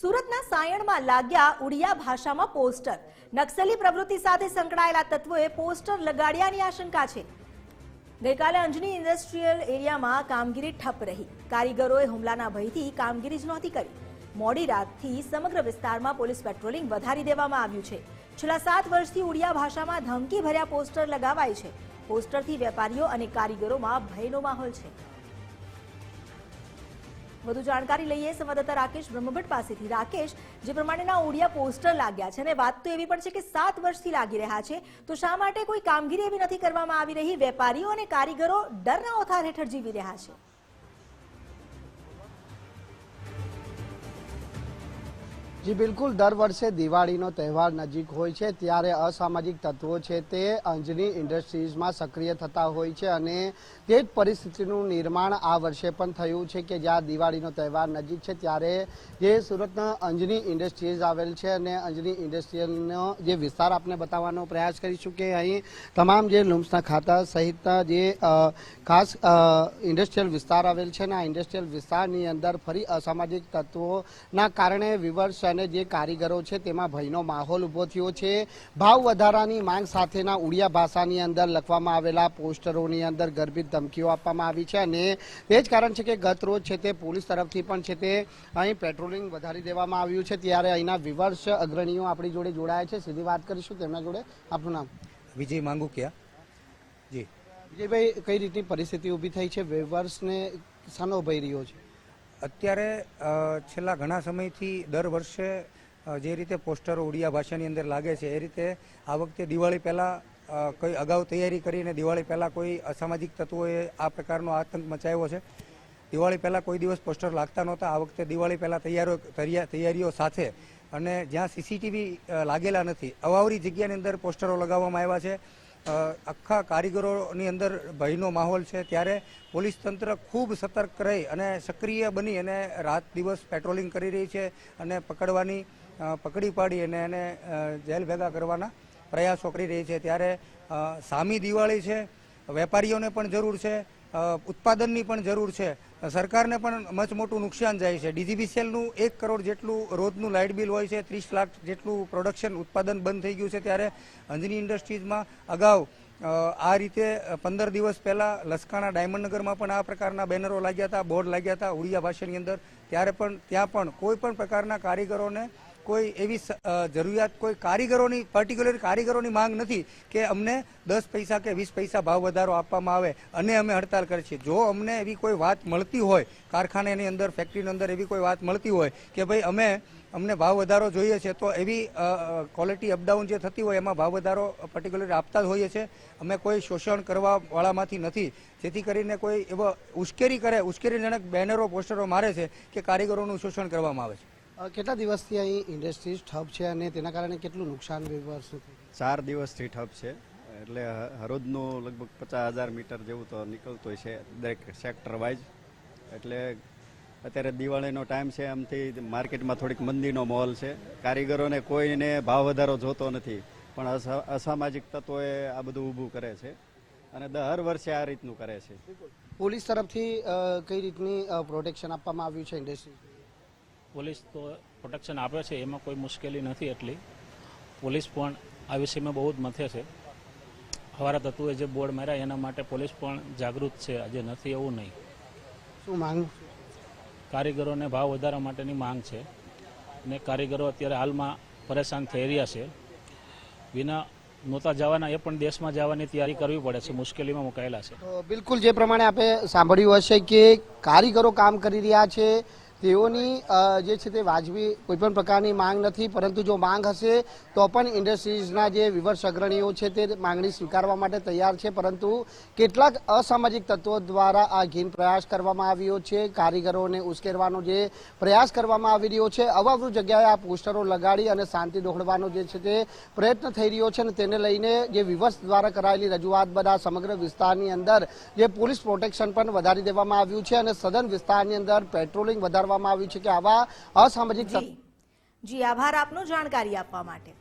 સુરતના સાયણમાં લાગ્યા ઉડિયા ભાષામાં પોસ્ટર. નક્સલી પ્રવૃત્તિ સાથે સંકળાયેલા તત્વોએ પોસ્ટર લગાડ્યાની આશંકા છે. ગઈકાલે અંજની ઇન્ડસ્ટ્રીયલ એરિયામાં કામગીરી ઠપ રહી. કારીગરોએ હુમલાના ભયથી કામગીરી જ નહોતી કરી. મોડી રાતથી સમગ્ર વિસ્તારમાં પોલીસ પેટ્રોલિંગ વધારી દેવામાં આવ્યું છે. છેલ્લા સાત વર્ષથી ઉડિયા ભાષામાં ધમકી ભર્યા પોસ્ટર લગાવાય છે. પોસ્ટરથી વેપારીઓ અને કારીગરોમાં ભયનો માહોલ છે. વધુ જાણકારી લઈએ, સંવાદદાતા રાકેશ બ્રહ્મભટ્ટ પાસેથી. રાકેશ, જે પ્રમાણેના ઓડિયા પોસ્ટર લાગ્યા છે, અને વાત તો એવી પણ છે કે સાત વર્ષથી લાગી રહ્યા છે, તો શા માટે કોઈ કામગીરી એવી નથી કરવામાં આવી રહી? વેપારીઓ અને કારીગરો ડરના ઓથાર હેઠળ જીવી રહ્યા છે. જી, બિલકુલ. દર વર્ષે દિવાળીનો તહેવાર નજીક હોય છે, ત્યારે અસામાજિક તત્વો છે તે અંજની ઇન્ડસ્ટ્રીઝમાં સક્રિય થતા હોય છે અને તે જ પરિસ્થિતિનું નિર્માણ આ વર્ષે પણ થયું છે કે જ્યાં દિવાળીનો તહેવાર નજીક છે, ત્યારે જે સુરતના અંજની ઇન્ડસ્ટ્રીઝ આવેલ છે અને અંજની ઇન્ડસ્ટ્રીઝનો જે વિસ્તાર આપને બતાવવાનો પ્રયાસ કરીશું કે અહીં તમામ જે લુમ્સના ખાતા સહિતના જે ખાસ ઇન્ડસ્ટ્રીયલ વિસ્તાર આવેલ છે અને આ ઇન્ડસ્ટ્રીયલ વિસ્તારની અંદર ફરી અસામાજિક તત્વોના કારણે વિવર્સ અને જે કારીગરો છે તેમાં ભયનો માહોલ ઊભો થયો છે. ભાવ વધારાની માંગ સાથેના ઉડિયા ભાષાની અંદર લખવામાં આવેલા પોસ્ટરોની અંદર ગર્ભિત ધમકીઓ આપવામાં આવી છે અને તે જ કારણ છે કે ગત રોજ છે તે પોલીસ તરફથી પણ છે તે અહીં પેટ્રોલિંગ વધારી દેવામાં આવ્યું છે. ત્યારે અહીંના વિવર્ષ અગ્રણીઓ આપણી જોડે જોડાયા છે. સીધી વાત કરીશું તેમના જોડે. આપનું નામ? વિજય માંગુકિયા. જી. વિજયભાઈ કઈ રીતની પરિસ્થિતિ ઊભી થઈ છે? વેવર્સને શાનો ભઈ રહ્યો છે? અત્યારે છેલ્લા ઘણા સમયથી દર વર્ષે જે રીતે પોસ્ટરો ઉડિયા ભાષાની અંદર લાગે છે, એ રીતે આ વખતે દિવાળી પહેલાં કોઈ અગાઉ તૈયારી કરીને દિવાળી પહેલાં કોઈ અસામાજિક તત્વોએ આ પ્રકારનો આતંક મચાવ્યો છે. દિવાળી પહેલાં કોઈ દિવસ પોસ્ટર લાગતા નહોતા, આ વખતે દિવાળી પહેલાં તૈયારો, તૈયા- તૈયારીઓ સાથે અને જ્યાં સીસીટીવી લાગેલા નથી, અવાવરી જગ્યાની અંદર પોસ્ટરો લગાવવામાં આવ્યા છે. આખા કારીગરોની અંદર ભયનો માહોલ છે. ત્યારે પોલીસ તંત્ર ખૂબ સતર્ક રહી અને સક્રિય બની અને રાત દિવસ પેટ્રોલિંગ કરી રહી છે અને પકડવાની પકડી પાડી અને એને જેલ ભેગા કરવાના પ્રયાસો કરી રહી છે. ત્યારે સામી દિવાળી છે. વેપારીઓને પણ જરૂર છે. ઉત્પાદનની પણ જરૂર છે. સરકારને પણ મચ મોટું નુકસાન જાય છે. ડીજીબીસીએલનું એક કરોડ જેટલું રોજનું લાઇટ બિલ હોય છે, ત્રીસ લાખ જેટલું પ્રોડક્શન ઉત્પાદન બંધ થઈ ગયું છે ત્યારે અંજની ઇન્ડસ્ટ્રીઝમાં અગાઉ આ રીતે પંદર દિવસ પહેલાં લસકાણા ડાયમંડનગરમાં પણ આ પ્રકારના બેનરો લાગ્યા હતા, બોર્ડ લાગ્યા હતા ઉડિયા ભાષાની અંદર. ત્યારે પણ ત્યાં પણ કોઈ પણ પ્રકારના કારીગરોને કોઈ એવી જરૂરિયાત, કોઈ કારીગરોની પર્ટિક્યુલર કારીગરોની માંગ નથી કે અમને દસ પૈસા કે વીસ પૈસા ભાવ વધારો આપવામાં આવે અને અમે હડતાલ કરીએ છીએ. જો અમને એવી કોઈ વાત મળતી હોય, કારખાનાની અંદર ફેક્ટરીની અંદર એવી કોઈ વાત મળતી હોય કે ભાઈ અમે અમને ભાવ વધારો જોઈએ છે, તો એવી ક્વોલિટી અપડાઉન જે થતી હોય એમાં ભાવ વધારો પર્ટિક્યુલર આપતા જ હોઈએ છીએ. અમે કોઈ શોષણ કરવાવાળામાંથી નથી. જેથી કરીને કોઈ એવો ઉશ્કેરી કરે, ઉશ્કેરીજનક બેનરો, પોસ્ટરો મારે છે કે કારીગરોનું શોષણ કરવામાં આવે છે. કેટલા દિવસથી અહીં ઇન્ડસ્ટ્રીઝ ઠપ છે અને તેના કારણે કેટલું નુકસાન વેવર્સનું ચાર દિવસથી ઠપ છે. એટલે હરોજનું લગભગ પચાસ હજાર મીટર જેવું તો નીકળતું હોય છે દરેક સેક્ટર વાઇઝ એટલે અત્યારે દિવાળીનો ટાઈમ છે એમથી માર્કેટમાં થોડીક મંદીનો માહોલ છે. કારીગરોને કોઈને ભાવ વધારો જોતો નથી પણ અસા- અસામાજિક તત્વોએ આ બધું ઊભું કરે છે અને દર વર્ષે આ રીતનું કરે છે. પોલીસ તરફથી કઈ રીતની પ્રોટેક્શન આપવામાં આવ્યું છે ઇન્ડસ્ટ્રી પોલીસ તો પ્રોટેક્શન આપે છે એમાં કોઈ મુશ્કેલી નથી એટલી. પોલીસ પણ આ વિષયમાં બહુ જ મથે છે. હવારા તત્વોએ જે બોર્ડ માર્યા એના માટે પોલીસ પણ જાગૃત છે આજે નથી એવું નહીં. શું માંગ? કારીગરોને ભાવ વધારા માટેની માંગ છે. અને કારીગરો અત્યારે હાલમાં પરેશાન થઈ રહ્યા છે. વિના નહોતા જવાના એ પણ દેશમાં જવાની તૈયારી કરવી પડે છે મુશ્કેલીમાં મુકાયેલા છે. બિલકુલ જે પ્રમાણે આપણે સાંભળ્યું હશે કે કારીગરો કામ કરી રહ્યા છે તેઓની જે છે તે વાજબી કોઈ પણ પ્રકારની માંગ નથી, પરંતુ જો માંગ હશે, તો પણ ઇન્ડસ્ટ્રીઝના જે વિવર્સ અગ્રણીઓ છે તે માંગણી સ્વીકારવા માટે તૈયાર છે. પરંતુ કેટલાક અસામાજિક તત્વો દ્વારા આ ઘીન પ્રયાસ કરવામાં આવ્યો છે. કારીગરોને ઉશ્કેરવાનો જે પ્રયાસ કરવામાં આવી રહ્યો છે, અવાવરૂ જગ્યાએ આ પોસ્ટરો લગાડી અને શાંતિ દોહડવાનો જે છે તે પ્રયત્ન થઈ રહ્યો છે અને તેને લઈને જે વિવર્સ દ્વારા કરાયેલી રજૂઆત આ સમગ્ર વિસ્તારની અંદર જે પોલીસ પ્રોટેક્શન પણ વધારી દેવામાં આવ્યું છે અને સદન વિસ્તારની અંદર પેટ્રોલિંગ વધારવામાં આવ્યું છે કે આવા અસામાજિક જી આભાર આપનો જાણકારી આપવા માટે.